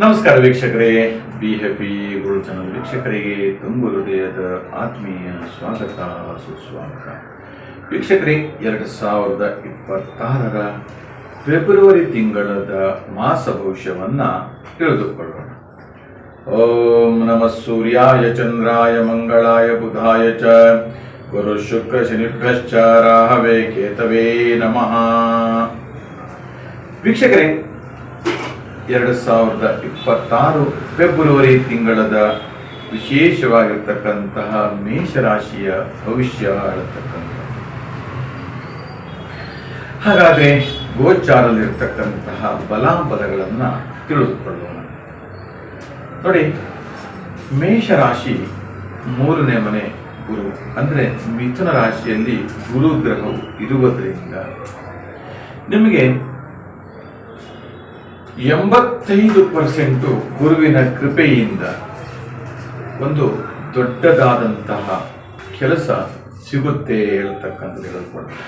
ನಮಸ್ಕಾರ ವೀಕ್ಷಕರೇ. Be happy Guru channel ವೀಕ್ಷಕರಿಗೆ ತುಂಬು ಹೃದಯದ ಆತ್ಮೀಯ ಸ್ವಾಗತ, ಸುಸ್ವಾಗತ. ವೀಕ್ಷಕರೇ, ಎರಡು ಸಾವಿರದ ಇಪ್ಪತ್ತಾರರ ಫೆಬ್ರವರಿ ತಿಂಗಳದ ಮಾಸ ಭವಿಷ್ಯವನ್ನ ತಿಳಿದುಕೊಳ್ಳೋಣ. ಓಂ ನಮಃ ಸೂರ್ಯಾಯ, ಚಂದ್ರಾಯ, ಮಂಗಳಾಯ, ಬುಧಾಯ ಚ. ಗುರು ಶುಕ್ರ ಶನಿಭ್ಯಶ್ಚ ರಾಹವೇ, ಕೇತವೇ ನಮಃ. ವೀಕ್ಷಕರೇ ಎರಡು ಸಾವಿರದ ಇಪ್ಪತ್ತಾರು ಫೆಬ್ರವರಿ ತಿಂಗಳದ ವಿಶೇಷವಾಗಿರ್ತಕ್ಕಂತಹ ಮೇಷರಾಶಿಯ ಭವಿಷ್ಯ ಹೇಳತಕ್ಕಂಥ ಹಾಗಾದ್ರೆ ಗೋಚಾರದಲ್ಲಿರ್ತಕ್ಕಂತಹ ಬಲಾಬಲಗಳನ್ನ ತಿಳಿದುಕೊಳ್ಳೋಣ. ನೋಡಿ, ಮೇಷರಾಶಿ ಮೂರನೇ ಮನೆ ಗುರು, ಅಂದ್ರೆ ಮಿಥುನ ರಾಶಿಯಲ್ಲಿ ಗುರು ಗ್ರಹವು ಇರುವುದರಿಂದ ನಿಮಗೆ ಎಂಬತ್ತೈದು ಪರ್ಸೆಂಟು ಗುರುವಿನ ಕೃಪೆಯಿಂದ ಒಂದು ದೊಡ್ಡದಾದಂತಹ ಕೆಲಸ ಸಿಗುತ್ತೆ ಹೇಳ್ತಕ್ಕಂಥದ್ದು ಹೇಳ್ಕೊಡ್ತಾರೆ.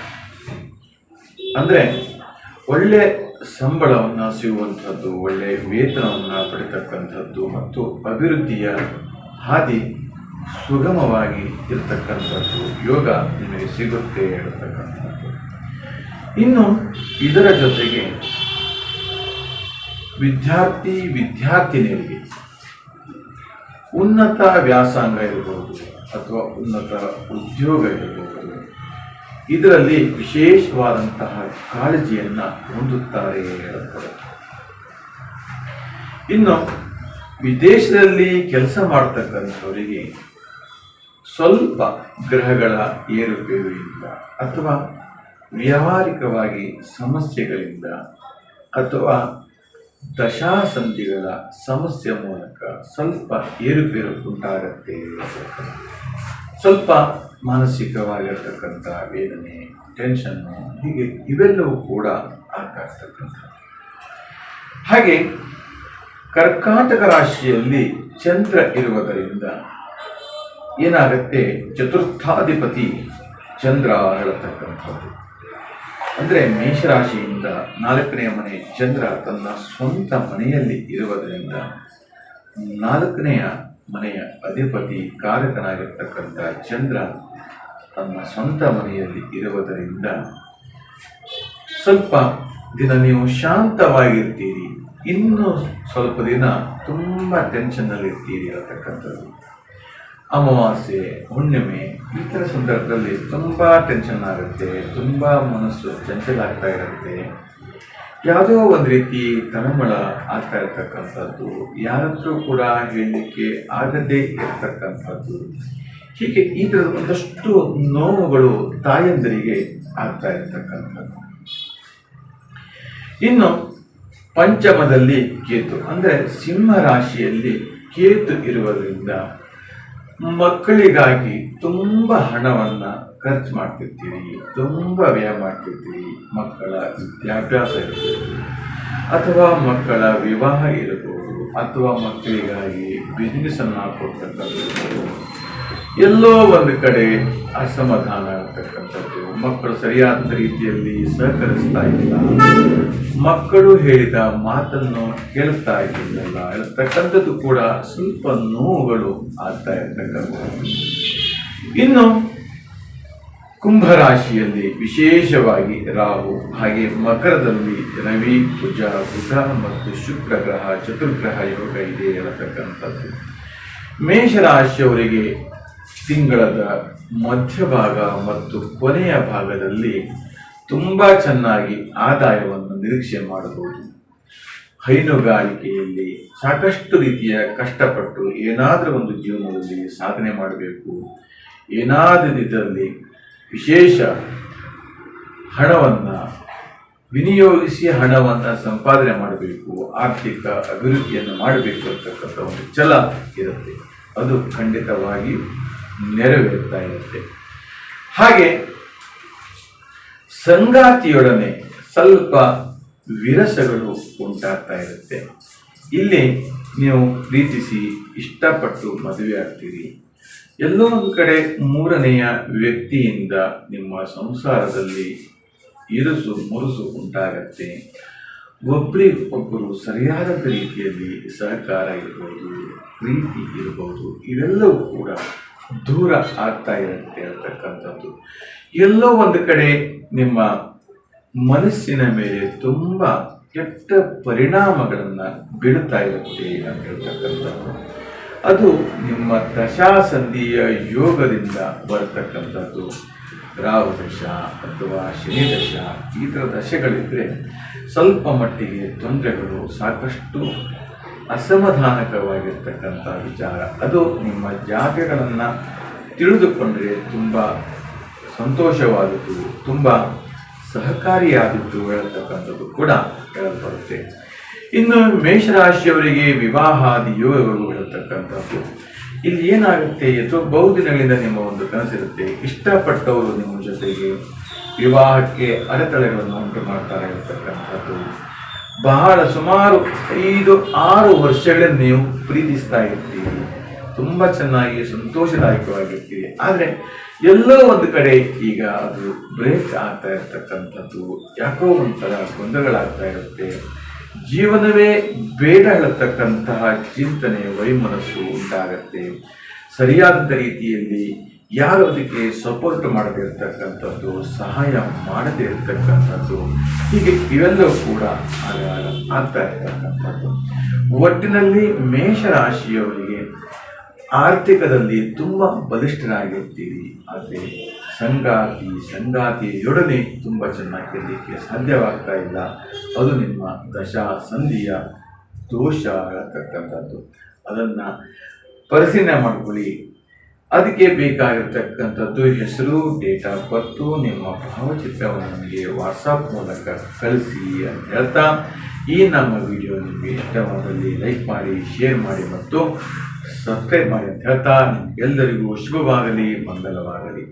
ಅಂದ್ರೆ ಒಳ್ಳೆ ಸಂಬಳವನ್ನು ಸಿಗುವಂಥದ್ದು, ಒಳ್ಳೆ ವೇತನವನ್ನು ಪಡಿತಕ್ಕಂಥದ್ದು ಮತ್ತು ಅಭಿವೃದ್ಧಿಯ ಹಾದಿ ಸುಗಮವಾಗಿ ಇರತಕ್ಕಂಥದ್ದು ಯೋಗ ನಿಮಗೆ ಸಿಗುತ್ತೆ ಹೇಳ್ತಕ್ಕಂಥದ್ದು. ಇನ್ನು ಇದರ ಜೊತೆಗೆ ವಿದ್ಯಾರ್ಥಿ ವಿದ್ಯಾರ್ಥಿನಿಯರಿಗೆ ಉನ್ನತ ವ್ಯಾಸಂಗ ಇರಬಹುದು ಅಥವಾ ಉನ್ನತ ಉದ್ಯೋಗ ಇರಬಹುದು ಇದರಲ್ಲಿ ವಿಶೇಷವಾದಂತಹ ಕಾಳಜಿಯನ್ನ ಹೊಂದುತ್ತಾರೆ ಹೇಳುತ್ತದೆ ಇನ್ನು ವಿದೇಶದಲ್ಲಿ ಕೆಲಸ ಮಾಡ್ತಕ್ಕಂಥವರಿಗೆ ಸ್ವಲ್ಪ ಗ್ರಹಗಳ ಏರುಪೇರುಯಿಂದ ಅಥವಾ ವ್ಯಾವಹಾರಿಕವಾಗಿ ಸಮಸ್ಯೆಗಳಿಂದ ಅಥವಾ ದಶಾಸಂಧಿಗಳ ಸಮಸ್ಯೆ ಮೂಲಕ ಸ್ವಲ್ಪ ಏರುಪೇರು ಉಂಟಾಗತ್ತೆ ಸ್ವಲ್ಪ ಮಾನಸಿಕವಾಗಿರ್ತಕ್ಕಂಥ ವೇದನೆ ಟೆನ್ಷನ್ನು ಹೀಗೆ ಇವೆಲ್ಲವೂ ಕೂಡ ಆಗ್ತಾ ಹಾಗೆ ಕರ್ಕಾಟಕ ರಾಶಿಯಲ್ಲಿ ಚಂದ್ರ ಇರುವುದರಿಂದ ಏನಾಗತ್ತೆ? ಚತುರ್ಥಾಧಿಪತಿ ಚಂದ್ರ ಹೇಳತಕ್ಕಂಥದ್ದು ಅಂದ್ರೆ ಮೇಷರಾಶಿಯಿಂದ ನಾಲ್ಕನೆಯ ಮನೆ ಚಂದ್ರ ತನ್ನ ಸ್ವಂತ ಮನೆಯಲ್ಲಿ ಇರುವುದರಿಂದ ನಾಲ್ಕನೆಯ ಮನೆಯ ಅಧಿಪತಿ ಕಾರಕನಾಗಿರ್ತಕ್ಕಂಥ ಚಂದ್ರ ತನ್ನ ಸ್ವಂತ ಮನೆಯಲ್ಲಿ ಇರುವುದರಿಂದ ಸ್ವಲ್ಪ ದಿನ ನೀವು ಶಾಂತವಾಗಿರ್ತೀರಿ. ಇನ್ನೂ ಸ್ವಲ್ಪ ದಿನ ತುಂಬ ಟೆನ್ಷನ್ನಲ್ಲಿರ್ತೀರಿ ಇರ್ತೀರಿ ಅನ್ನತಕ್ಕಂಥದ್ದು ಅಮಾವಾಸ್ಯೆ, ಹುಣ್ಣಿಮೆ, ಈ ಥರ ಸಂದರ್ಭದಲ್ಲಿ ತುಂಬ ಟೆನ್ಷನ್ ಆಗುತ್ತೆ, ತುಂಬ ಮನಸ್ಸು ಚಂಚಲ ಆಗ್ತಾ ಇರುತ್ತೆ. ಯಾವುದೋ ಒಂದು ರೀತಿ ತಳಮಳ ಆಗ್ತಾ ಇರ್ತಕ್ಕಂಥದ್ದು ಯಾರತ್ರೂ ಕೂಡ ಹೇಳಲಿಕ್ಕೆ ಆಗದೇ ಇರತಕ್ಕಂಥದ್ದು. ಹೀಗೆ ಈ ಥರದ ಒಂದಷ್ಟು ನೋವುಗಳು ತಾಯಂದರಿಗೆ ಆಗ್ತಾ ಇರತಕ್ಕಂಥದ್ದು. ಇನ್ನು ಪಂಚಮದಲ್ಲಿ ಕೇತು, ಅಂದರೆ ಸಿಂಹ ರಾಶಿಯಲ್ಲಿ ಕೇತು ಇರುವುದರಿಂದ ಮಕ್ಕಳಿಗಾಗಿ ತುಂಬ ಹಣವನ್ನು ಖರ್ಚು ಮಾಡ್ತಿರ್ತೀರಿ, ತುಂಬ ವ್ಯಯ ಮಾಡ್ತಿರ್ತೀರಿ. ಮಕ್ಕಳ ವಿದ್ಯಾಭ್ಯಾಸ ಇರಬಹುದು ಅಥವಾ ಮಕ್ಕಳ ವಿವಾಹ ಇರಬಹುದು ಅಥವಾ ಮಕ್ಕಳಿಗಾಗಿ ಬಿಸ್ನೆಸ್ ಅನ್ನ ಕೊಡ್ತಕ್ಕಂಥದ್ದು ಎಲ್ಲೋ ಒಂದು ಕಡೆ ಅಸಮಾಧಾನ ಆಗ್ತಕ್ಕಂಥದ್ದು ಮಕ್ಕಳು ಸರಿಯಾದ ರೀತಿಯಲ್ಲಿ ಸಹಕರಿಸ್ತಾ ಇಲ್ಲ. ಮಕ್ಕಳು ಹೇಳಿದ ಮಾತನ್ನು ಕೇಳ್ತಾ ಇದ್ದಿಲ್ಲ ಹೇಳ್ತಕ್ಕಂಥದ್ದು ಕೂಡ ಸ್ವಲ್ಪ ನೋವುಗಳು ಆಗ್ತಾ ಇರ್ತಕ್ಕಂಥದ್ದು. ಇನ್ನು ಕುಂಭರಾಶಿಯಲ್ಲಿ ವಿಶೇಷವಾಗಿ ರಾಹು, ಹಾಗೆ ಮಕರದಲ್ಲಿ ರವಿ, ಕುಜ, ಬುಧ ಮತ್ತು ಶುಕ್ರ ಗ್ರಹ ಚತುರ್ಗ್ರಹ ಯೋಗ ಇದೆ ಹೇಳತಕ್ಕಂಥದ್ದು ಮೇಷರಾಶಿಯವರಿಗೆ ತಿಂಗಳದ ಮಧ್ಯಭಾಗ ಮತ್ತು ಕೊನೆಯ ಭಾಗದಲ್ಲಿ ತುಂಬ ಚೆನ್ನಾಗಿ ಆದಾಯವನ್ನು ನಿರೀಕ್ಷೆ ಮಾಡಬಹುದು. ಹೈನುಗಾರಿಕೆಯಲ್ಲಿ ಸಾಕಷ್ಟು ರೀತಿಯ ಕಷ್ಟಪಟ್ಟು ಏನಾದರೂ ಒಂದು ಜೀವನದಲ್ಲಿ ಸಾಧನೆ ಮಾಡಬೇಕು. ಏನಾದರೂ ಇದರಲ್ಲಿ ವಿಶೇಷ ಹಣವನ್ನು, ವಿನಿಯೋಗಿಸಿ ಹಣವನ್ನು ಸಂಪಾದನೆ ಮಾಡಬೇಕು, ಆರ್ಥಿಕ ಅಭಿವೃದ್ಧಿಯನ್ನು ಮಾಡಬೇಕು ಅಂತಕ್ಕಂಥ ಒಂದು ಛಲ ಇರುತ್ತೆ. ಅದು ಖಂಡಿತವಾಗಿ ನೆರವೇರ್ತಾ ಇರುತ್ತೆ. ಹಾಗೆ ಸಂಗಾತಿಯೊಡನೆ ಸ್ವಲ್ಪ ವಿರಸಗಳು ಉಂಟಾಗ್ತಾ ಇರುತ್ತೆ. ಇಲ್ಲಿ ನೀವು ಪ್ರೀತಿಸಿ ಇಷ್ಟಪಟ್ಟು ಮದುವೆ ಆಗ್ತೀರಿ. ಎಲ್ಲೋ ಒಂದು ಕಡೆ ಮೂರನೆಯ ವ್ಯಕ್ತಿಯಿಂದ ನಿಮ್ಮ ಸಂಸಾರದಲ್ಲಿ ಇರುಸು ಮುರುಸು ಉಂಟಾಗತ್ತೆ. ಒಬ್ಬರಿಗೊಬ್ಬರು ಸರಿಯಾದ ರೀತಿಯಲ್ಲಿ ಸಹಕಾರ ಇರ್ಬೋದು, ಪ್ರೀತಿ ಇರ್ಬೋದು, ಇವೆಲ್ಲವೂ ಕೂಡ ದೂರ ಆಗ್ತಾ ಇರುತ್ತೆ ಅಂತಕ್ಕಂಥದ್ದು. ಎಲ್ಲೋ ಒಂದು ಕಡೆ ನಿಮ್ಮ ಮನಸ್ಸಿನ ಮೇಲೆ ತುಂಬ ಕೆಟ್ಟ ಪರಿಣಾಮಗಳನ್ನು ಬೀಳ್ತಾ ಇರುತ್ತೆ ಅಂತ ಹೇಳ್ತಕ್ಕಂಥದ್ದು. ಅದು ನಿಮ್ಮ ದಶಾಸಂಧಿಯ ಯೋಗದಿಂದ ಬರತಕ್ಕಂಥದ್ದು. ರಾಹು ದಶ ಅಥವಾ ಶನಿ ದಶ ಈ ಥರ ದಶೆಗಳಿದ್ರೆ ಸ್ವಲ್ಪ ಮಟ್ಟಿಗೆ ತೊಂದರೆಗಳು ಸಾಕಷ್ಟು ಅಸಮಾಧಾನಕರವಾಗಿರ್ತಕ್ಕಂಥ ವಿಚಾರ. ಅದು ನಿಮ್ಮ ಜಾಗಗಳನ್ನು ತಿಳಿದುಕೊಂಡ್ರೆ ತುಂಬ ಸಂತೋಷವಾದದ್ದು, ತುಂಬ ಸಹಕಾರಿಯಾದದ್ದು ಹೇಳ್ತಕ್ಕಂಥದ್ದು ಕೂಡ ಹೇಳಲ್ಪಡುತ್ತೆ. ಇನ್ನು ಮೇಷರಾಶಿಯವರಿಗೆ ವಿವಾಹಾದಿ ಯೋಗಗಳು ಹೇಳ್ತಕ್ಕಂಥದ್ದು. ಇಲ್ಲಿ ಏನಾಗುತ್ತೆ? ಎಷ್ಟೋ ಬಹುದಿನಗಳಿಂದ ನಿಮ್ಮ ಒಂದು ಕನಸಿರುತ್ತೆ. ಇಷ್ಟಪಟ್ಟವರು ನಿಮ್ಮ ಜೊತೆಗೆ ವಿವಾಹಕ್ಕೆ ಅಡೆತಡೆಗಳನ್ನು ಉಂಟು ಮಾಡ್ತಾರೆ ಇರತಕ್ಕಂಥದ್ದು. ಬಹಳ ಸುಮಾರು ಐದು, ಆರು ವರ್ಷಗಳಲ್ಲಿ ನೀವು ಪ್ರೀತಿಸ್ತಾ ಇರ್ತೀರಿ. ತುಂಬ ಚೆನ್ನಾಗಿ, ಸಂತೋಷದಾಯಕವಾಗಿರ್ತೀರಿ. ಆದರೆ ಎಲ್ಲೋ ಒಂದು ಕಡೆ ಈಗ ಅದು ಬ್ರೇಕ್ ಆಗ್ತಾ ಇರ್ತಕ್ಕಂಥದ್ದು, ಯಾಕೋ ಒಂಥರ ಗೊಂದಲಗಳಾಗ್ತಾ ಇರುತ್ತೆ. ಜೀವನವೇ ಬೇಡ ಹೇಳತಕ್ಕಂತಹ ಚಿಂತನೆ, ವೈಮನಸ್ಸು ಉಂಟಾಗತ್ತೆ. ಸರಿಯಾದ ರೀತಿಯಲ್ಲಿ ಯಾರು ಅದಕ್ಕೆ ಸಪೋರ್ಟ್ ಮಾಡದೇ ಇರ್ತಕ್ಕಂಥದ್ದು, ಸಹಾಯ ಮಾಡದೇ ಇರತಕ್ಕಂಥದ್ದು, ಹೀಗೆ ಇವೆಲ್ಲವೂ ಕೂಡ ಆಗ್ತಾ ಇರ್ತಕ್ಕಂಥದ್ದು. ಒಟ್ಟಿನಲ್ಲಿ ಮೇಷರಾಶಿಯವರಿಗೆ ಆರ್ಥಿಕದಲ್ಲಿ ತುಂಬ ಬಲಿಷ್ಠರಾಗಿರ್ತೀರಿ. ಆದರೆ ಸಂಗಾತಿ, ಸಂಗಾತಿಯೊಡನೆ ತುಂಬ ಚೆನ್ನಾಗಿರಲಿಕ್ಕೆ ಸಾಧ್ಯವಾಗ್ತಾ ಇಲ್ಲ. ಅದು ನಿಮ್ಮ ದಶಾ, ಸಂಧಿಯ ದೋಷ ಆಗತಕ್ಕಂಥದ್ದು. ಅದನ್ನು ಪರಿಶೀಲನೆ ಮಾಡ್ಕೊಳ್ಳಿ. ಅದಕ್ಕೆ ಬೇಕಾಗಿರ್ತಕ್ಕಂಥದ್ದು ಹೆಸರು ಡೇಟ್ ಆಫ್ ಬರ್ತು ನಿಮ್ಮ ಭಾವಚಿತ್ರವನ್ನು ನಮಗೆ ವಾಟ್ಸಪ್ ಮೂಲಕ ಕಳಿಸಿ ಅಂತ ಹೇಳ್ತಾ, ಈ ನಮ್ಮ ವಿಡಿಯೋ ನಿಮಗೆ ಇಷ್ಟವಾದಲ್ಲಿ ಲೈಕ್ ಮಾಡಿ ಶೇರ್ ಮಾಡಿ ಮತ್ತು ಸಬ್ಸ್ಕ್ರೈಬ್ ಮಾಡಿ ಅಂತ ಹೇಳ್ತಾ, ನಿಮ್ಗೆಲ್ಲರಿಗೂ ಶುಭವಾಗಲಿ ಮಂಗಲವಾಗಲಿ